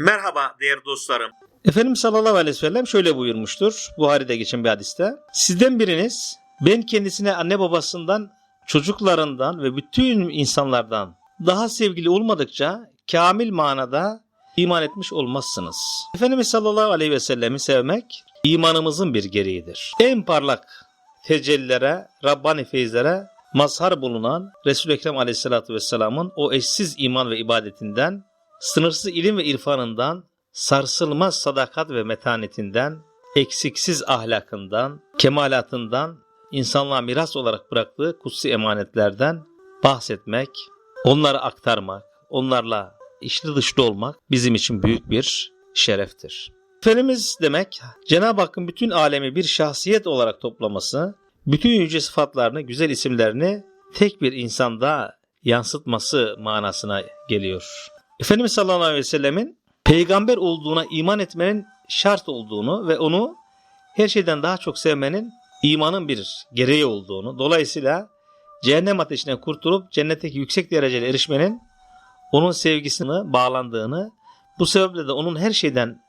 Merhaba değerli dostlarım. Efendimiz sallallahu aleyhi ve sellem şöyle buyurmuştur. Buhari'de geçen bir hadiste. Sizden biriniz ben kendisine anne babasından, çocuklarından ve bütün insanlardan daha sevgili olmadıkça kamil manada iman etmiş olmazsınız. Efendimiz sallallahu aleyhi ve sellemi sevmek imanımızın bir gereğidir. En parlak tecellilere, Rabbani feyizlere mazhar bulunan Resul-i Ekrem aleyhissalatü vesselamın o eşsiz iman ve ibadetinden, sınırsız ilim ve irfanından, sarsılmaz sadakat ve metanetinden, eksiksiz ahlakından, kemalatından, insanlığa miras olarak bıraktığı kutsi emanetlerden bahsetmek, onları aktarmak, onlarla içli dışlı olmak bizim için büyük bir şereftir. Efendimiz demek Cenab-ı Hakk'ın bütün alemi bir şahsiyet olarak toplaması, bütün yüce sıfatlarını, güzel isimlerini tek bir insanda yansıtması manasına geliyor. Efendimiz sallallahu aleyhi ve sellemin peygamber olduğuna iman etmenin şart olduğunu ve onu her şeyden daha çok sevmenin imanın bir gereği olduğunu, dolayısıyla cehennem ateşinden kurtulup cennetteki yüksek dereceye erişmenin onun sevgisine bağlandığını, bu sebeple de onun her şeyden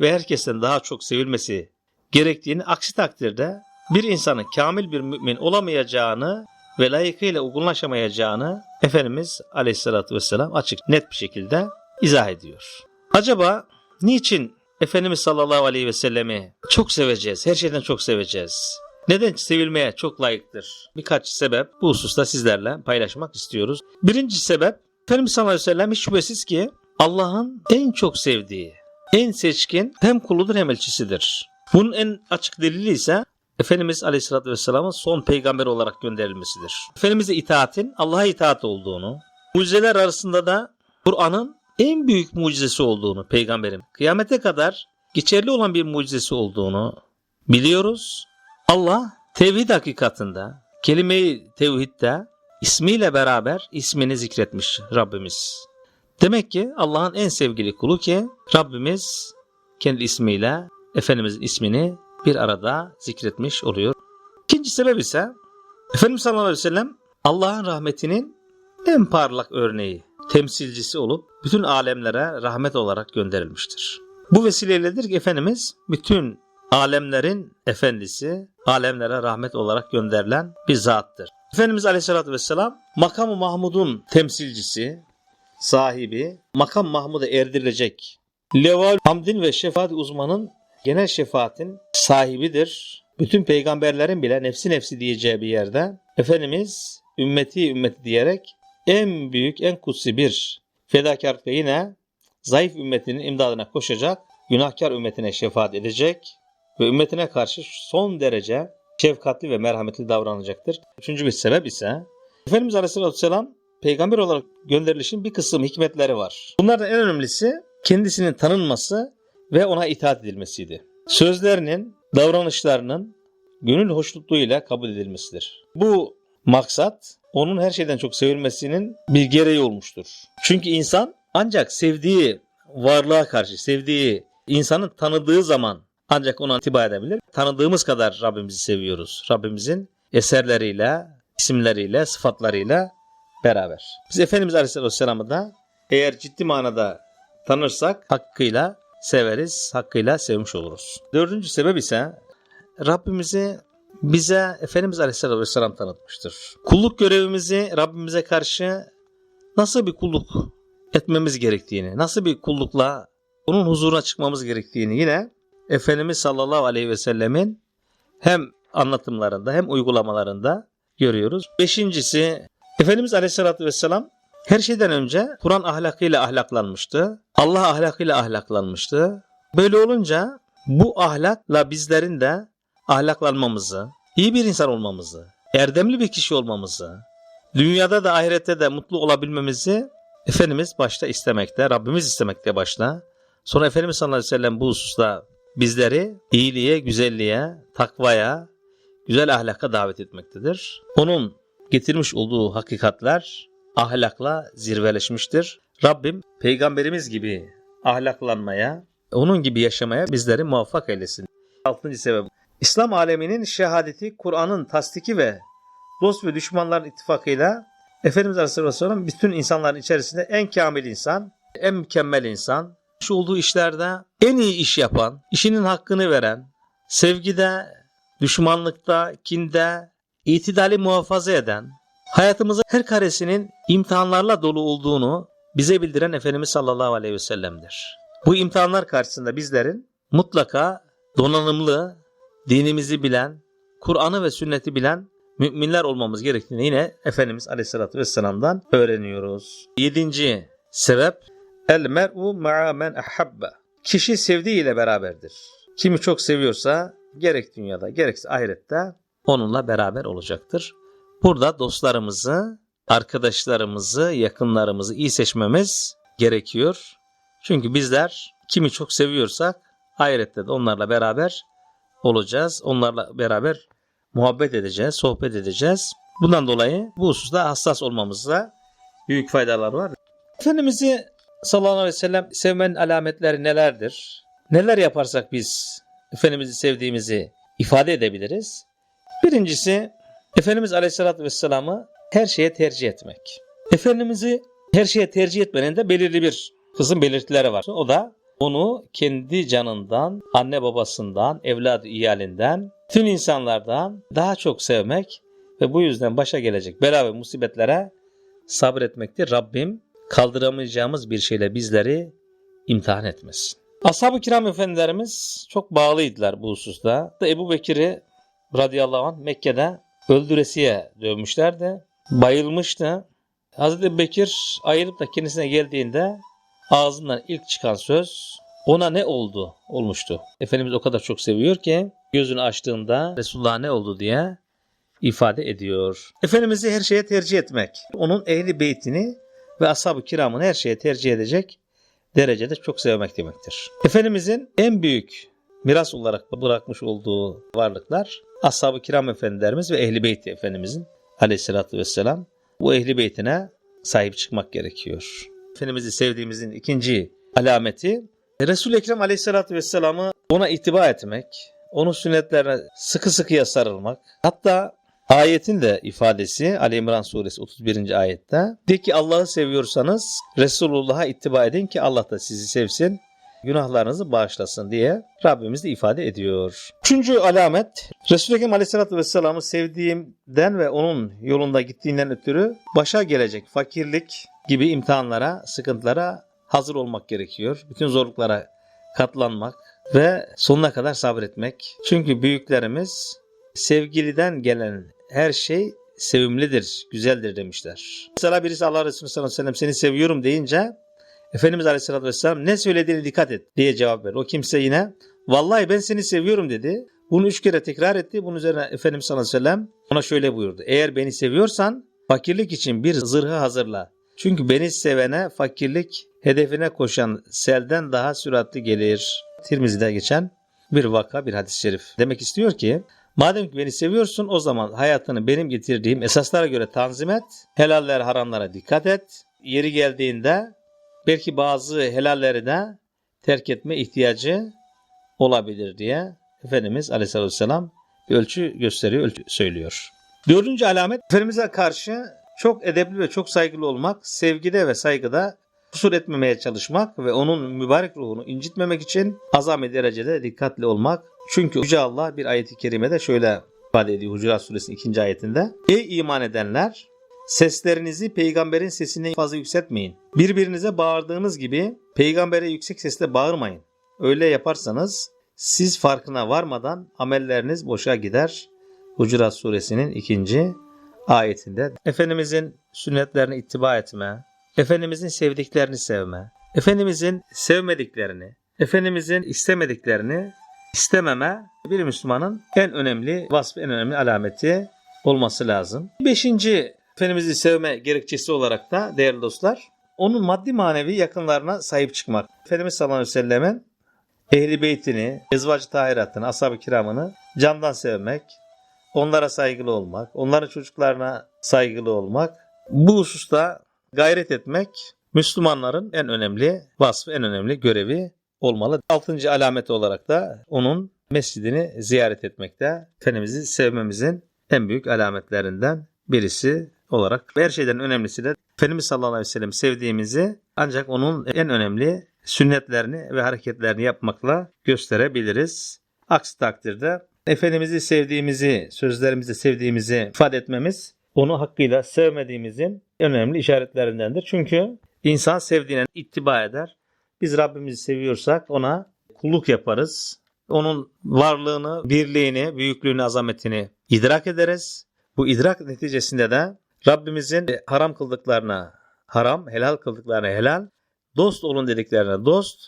ve herkesten daha çok sevilmesi gerektiğini, aksi takdirde bir insanın kamil bir mümin olamayacağını ve layıkıyla uygunlaşamayacağını Efendimiz Aleyhisselatü Vesselam açık net bir şekilde izah ediyor. Acaba niçin Efendimiz sallallahu aleyhi ve sellemi çok seveceğiz, her şeyden çok seveceğiz? Neden sevilmeye çok layıktır? Birkaç sebep bu hususta sizlerle paylaşmak istiyoruz. Birinci sebep Efendimiz sallallahu aleyhi ve sellem hiç şüphesiz ki Allah'ın en çok sevdiği, en seçkin hem kuludur hem elçisidir. Bunun en açık delili ise Efendimiz Aleyhisselatü Vesselam'ın son peygamber olarak gönderilmesidir. Efendimiz'e itaatin Allah'a itaat olduğunu, mucizeler arasında da Kur'an'ın en büyük mucizesi olduğunu peygamberin kıyamete kadar geçerli olan bir mucizesi olduğunu biliyoruz. Allah tevhid hakikatında, kelime-i tevhidde ismiyle beraber ismini zikretmiş Rabbimiz. Demek ki Allah'ın en sevgili kulu ki Rabbimiz kendi ismiyle Efendimizin ismini bir arada zikretmiş oluyor. İkinci sebep ise Efendimiz sallallahu aleyhi ve sellem Allah'ın rahmetinin en parlak örneği, temsilcisi olup bütün alemlere rahmet olarak gönderilmiştir. Bu vesileyledir ki Efendimiz bütün alemlerin efendisi, alemlere rahmet olarak gönderilen bir zattır. Efendimiz Aleyhisselatü Vesselam makam-ı Mahmud'un temsilcisi, sahibi, makam Mahmud'a erdirilecek leval hamdin ve şefaat uzmanın genel şefaatin sahibidir. Bütün peygamberlerin bile nefsi nefsi diyeceği bir yerde Efendimiz ümmeti ümmeti diyerek en büyük en kutsi bir fedakarlıkla yine zayıf ümmetinin imdadına koşacak, günahkar ümmetine şefaat edecek ve ümmetine karşı son derece şefkatli ve merhametli davranacaktır. Üçüncü bir sebep ise Efendimiz Aleyhisselatü Vesselam peygamber olarak gönderilişin bir kısım hikmetleri var. Bunlardan en önemlisi kendisinin tanınması ve ona itaat edilmesiydi. Sözlerinin, davranışlarının gönül hoşnutluğuyla kabul edilmesidir. Bu maksat onun her şeyden çok sevilmesinin bir gereği olmuştur. Çünkü insan ancak sevdiği varlığa karşı, sevdiği insanın tanıdığı zaman ancak ona itibar edebilir. Tanıdığımız kadar Rabbimizi seviyoruz. Rabbimizin eserleriyle, isimleriyle, sıfatlarıyla beraber. Biz Efendimiz Aleyhisselatü Vesselam'ı da eğer ciddi manada tanırsak hakkıyla severiz, hakkıyla sevmiş oluruz. Dördüncü sebep ise Rabbimizi bize Efendimiz Aleyhisselatü Vesselam tanıtmıştır. Kulluk görevimizi Rabbimize karşı nasıl bir kulluk etmemiz gerektiğini, nasıl bir kullukla onun huzuruna çıkmamız gerektiğini yine Efendimiz sallallahu aleyhi ve sellemin hem anlatımlarında hem uygulamalarında görüyoruz. Beşincisi Efendimiz aleyhissalatü vesselam her şeyden önce Kur'an ahlakıyla ahlaklanmıştı. Allah ahlakıyla ahlaklanmıştı. Böyle olunca bu ahlakla bizlerin de ahlaklanmamızı, iyi bir insan olmamızı, erdemli bir kişi olmamızı, dünyada da ahirette de mutlu olabilmemizi Efendimiz başta istemekte, Rabbimiz istemekte başta. Sonra Efendimiz sallallahu aleyhi ve sellem bu hususta bizleri iyiliğe, güzelliğe, takvaya, güzel ahlaka davet etmektedir. Onun getirmiş olduğu hakikatler ahlakla zirveleşmiştir. Rabbim peygamberimiz gibi ahlaklanmaya, onun gibi yaşamaya bizleri muvaffak eylesin. Altıncı sebep. İslam aleminin şehadeti, Kur'an'ın tasdiki ve dost ve düşmanların ittifakıyla Efendimiz Aleyhisselatü Vesselam bütün insanların içerisinde en kamil insan, en mükemmel insan, Şu olduğu işlerde en iyi iş yapan, işinin hakkını veren, sevgide, düşmanlıkta, kinde, itidali muhafaza eden, hayatımızın her karesinin imtihanlarla dolu olduğunu bize bildiren Efendimiz sallallahu aleyhi ve sellem'dir. Bu imtihanlar karşısında bizlerin mutlaka donanımlı, dinimizi bilen, Kur'an'ı ve sünneti bilen müminler olmamız gerektiğini yine Efendimiz Aleyhisselatü Vesselam'dan öğreniyoruz. Yedinci sebep El mer'u ma'a men ahabba. Kişi sevdiğiyle beraberdir. Kimi çok seviyorsa gerek dünyada gerekse ahirette onunla beraber olacaktır. Burada dostlarımızı, arkadaşlarımızı, yakınlarımızı iyi seçmemiz gerekiyor. Çünkü bizler kimi çok seviyorsak ahirette de onlarla beraber olacağız. Onlarla beraber muhabbet edeceğiz, sohbet edeceğiz. Bundan dolayı bu hususta hassas olmamızda büyük faydalar var. Efendimiz'i sallallahu aleyhi ve sellem sevmenin alametleri nelerdir? Neler yaparsak biz Efendimiz'i sevdiğimizi ifade edebiliriz? Birincisi Efendimiz aleyhissalatü vesselam'ı her şeye tercih etmek. Efendimiz'i her şeye tercih etmenin de belirli bir kısım belirtileri var. O da onu kendi canından, anne babasından, evladı iyalinden, tüm insanlardan daha çok sevmek ve bu yüzden başa gelecek bela ve musibetlere sabretmektir. Rabbim kaldıramayacağımız bir şeyle bizleri imtihan etmesin. Ashab-ı kiram efendilerimiz çok bağlıydılar bu hususta. Ebu Bekir'i radıyallahu anh Mekke'de öldüresiye dövmüşlerdi. Bayılmıştı. Hazreti Bekir ayılıp da kendisine geldiğinde ağzından ilk çıkan söz ona ne oldu olmuştu. Efendimiz o kadar çok seviyor ki gözünü açtığında Resulullah ne oldu diye ifade ediyor. Efendimiz'i her şeye tercih etmek. Onun ehli beytini ve ashab-ı kiramını her şeye tercih edecek derecede çok sevmek demektir. Efendimizin en büyük miras olarak bırakmış olduğu varlıklar ashab-ı kiram efendilerimiz ve ehli beyti efendimizin aleyhissalatü vesselam bu ehli beytine sahip çıkmak gerekiyor. Efendimiz'i sevdiğimizin ikinci alameti Resul-i Ekrem aleyhissalatü vesselam'ı ona itibar etmek, onun sünnetlerine sıkı sıkıya sarılmak. Hatta ayetin de ifadesi Ali İmran suresi 31. ayette de ki Allah'ı seviyorsanız Resulullah'a ittiba edin ki Allah da sizi sevsin günahlarınızı bağışlasın diye Rabbimiz de ifade ediyor. Üçüncü alamet Resul-i Ekrem Aleyhisselatü Vesselam'ı sevdiğimden ve onun yolunda gittiğinden ötürü başa gelecek fakirlik gibi imtihanlara, sıkıntılara hazır olmak gerekiyor. Bütün zorluklara katlanmak ve sonuna kadar sabretmek. Çünkü büyüklerimiz sevgiliden gelen her şey sevimlidir, güzeldir demişler. Mesela birisi Allah Resulü sallallahu aleyhi ve sellem seni seviyorum deyince Efendimiz Aleyhisselatü Vesselam ne söylediğine dikkat et diye cevap verir. O kimse yine vallahi ben seni seviyorum dedi. Bunu üç kere tekrar etti. Bunun üzerine Efendimiz sallallahu aleyhi ona şöyle buyurdu. Eğer beni seviyorsan fakirlik için bir zırhı hazırla. Çünkü beni sevene fakirlik hedefine koşan selden daha süratli gelir. Tirmizi'de geçen bir vaka bir hadis-i şerif. Demek istiyor ki madem ki beni seviyorsun o zaman hayatını benim getirdiğim esaslara göre tanzim et. Helaller haramlara dikkat et. Yeri geldiğinde belki bazı helalleri de terk etme ihtiyacı olabilir diye Efendimiz Aleyhisselatü Vesselam bir ölçü gösteriyor, ölçü söylüyor. Dördüncü alamet Efendimiz'e karşı çok edepli ve çok saygılı olmak, sevgide ve saygıda kusur etmemeye çalışmak ve onun mübarek ruhunu incitmemek için azami derecede dikkatli olmak. Çünkü Yüce Allah bir ayeti kerimede şöyle ifade ediyor Hucurat Suresinin ikinci ayetinde. Ey iman edenler! Seslerinizi peygamberin sesine fazla yükseltmeyin. Birbirinize bağırdığınız gibi peygambere yüksek sesle bağırmayın. Öyle yaparsanız siz farkına varmadan amelleriniz boşa gider. Hucurat suresinin ikinci ayetinde Efendimizin sünnetlerine ittiba etme, Efendimizin sevdiklerini sevme, Efendimizin sevmediklerini, Efendimizin istemediklerini istememe bir Müslümanın en önemli vasfı, en önemli alameti olması lazım. Beşinci Efendimiz'i sevme gerekçesi olarak da değerli dostlar, onun maddi manevi yakınlarına sahip çıkmak. Efendimiz sallallahu aleyhi ve sellemin ehli beytini, ezvacı tahiratını, ashab-ı kiramını candan sevmek, onlara saygılı olmak, onların çocuklarına saygılı olmak, bu hususta gayret etmek Müslümanların en önemli vasfı, en önemli görevi olmalı. Altıncı alamet olarak da onun mescidini ziyaret etmekte Efendimiz'i sevmemizin en büyük alametlerinden birisi olarak her şeyden önemlisi de Efendimiz sallallahu aleyhi ve sellem sevdiğimizi ancak onun en önemli sünnetlerini ve hareketlerini yapmakla gösterebiliriz. Aksi takdirde Efendimiz'i sevdiğimizi, sözlerimizde sevdiğimizi ifade etmemiz onu hakkıyla sevmediğimizin önemli işaretlerindendir. Çünkü insan sevdiğine ittiba eder. Biz Rabbimizi seviyorsak ona kulluk yaparız. Onun varlığını, birliğini, büyüklüğünü, azametini idrak ederiz. Bu idrak neticesinde de Rabbimizin haram kıldıklarına haram, helal kıldıklarına helal, dost olun dediklerine dost,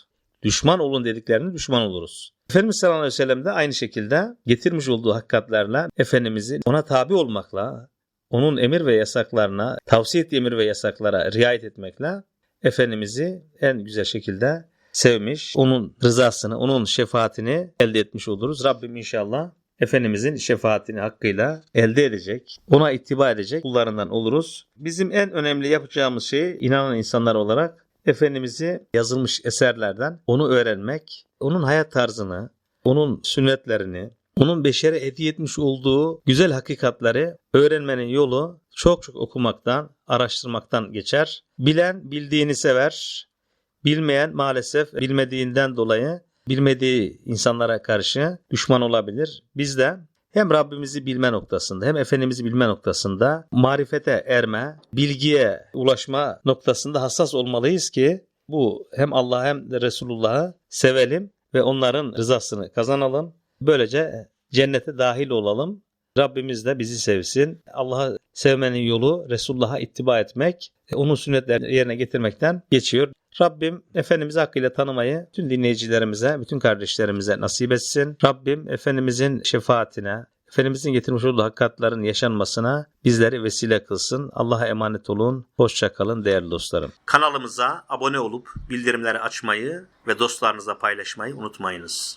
düşman olun dediklerine düşman oluruz. Efendimiz sallallahu aleyhi ve sellem de aynı şekilde getirmiş olduğu hakikatlerle Efendimizin ona tabi olmakla, onun emir ve yasaklarına, tavsiye ettiği emir ve yasaklara riayet etmekle Efendimiz'i en güzel şekilde sevmiş, onun rızasını, onun şefaatini elde etmiş oluruz. Rabbim inşallah Efendimizin şefaatini hakkıyla elde edecek, ona ittiba edecek kullarından oluruz. Bizim en önemli yapacağımız şey inanan insanlar olarak Efendimiz'i yazılmış eserlerden onu öğrenmek, onun hayat tarzını, onun sünnetlerini, onun beşere hediye etmiş olduğu güzel hakikatleri öğrenmenin yolu çok çok okumaktan, araştırmaktan geçer. Bilen bildiğini sever, bilmeyen maalesef bilmediğinden dolayı bilmediği insanlara karşı düşman olabilir. Biz de hem Rabbimizi bilme noktasında hem Efendimiz'i bilme noktasında marifete erme, bilgiye ulaşma noktasında hassas olmalıyız ki bu hem Allah hem de Resulullah'ı sevelim ve onların rızasını kazanalım. Böylece cennete dahil olalım. Rabbimiz de bizi sevsin. Allah'ı sevmenin yolu Resulullah'a ittiba etmek, onun sünnetlerini yerine getirmekten geçiyor. Rabbim Efendimiz'i hakkıyla tanımayı tüm dinleyicilerimize, bütün kardeşlerimize nasip etsin. Rabbim Efendimizin şefaatine, Efendimizin getirmiş olduğu hakikatların yaşanmasına bizleri vesile kılsın. Allah'a emanet olun. Hoşça kalın değerli dostlarım. Kanalımıza abone olup bildirimleri açmayı ve dostlarınızla paylaşmayı unutmayınız.